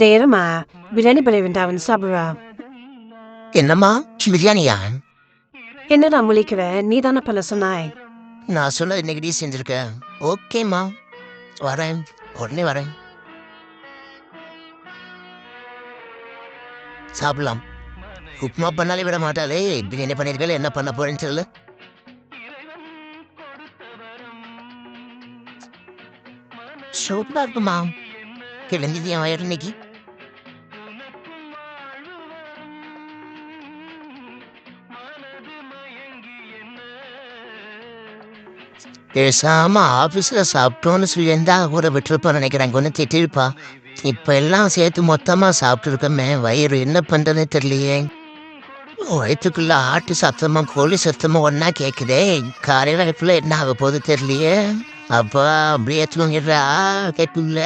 தைரியமா பிரியாணி பண்ணி வேண்டாம் சாப்பிடுவா என்னம்மா பிரியாணியா என்னடா முழிக்கிற நீ தானே பண்ண சொன்னாய் நான் சொல்ல இன்னைக்கு செஞ்சிருக்கேன் ஓகேம்மா வரேன் உடனே வரேன் சாப்பிடலாம் உப்புமா பண்ணாலே விட மாட்டாளே பிரியாணி பண்ணிருக்கல என்ன பண்ண போறேன்னு சொல்லு சூப்பரா இருக்குமா கிழந்தது என் வயிறு இன்னைக்கு பேசாம ஆபீஸ்ல சாப்பிட்டோன்னு சொல்லியிருந்தா கூட விட்டுருப்பா நினைக்கிறேன் ஒன்று திட்டிருப்பா இப்ப எல்லாம் சேர்த்து மொத்தமா சாப்பிட்டுருக்கமே வயிறு என்ன பண்றதுன்னு தெரியலையே வயிற்றுக்குள்ள ஆட்டு சத்தமும் கோழி சத்தமும் ஒன்னா கேக்குதே காலையில் இப்பல என்ன ஆக போகுது தெரியலையே அப்பா அப்படியே தூங்கிடுறா கேட்குள்ள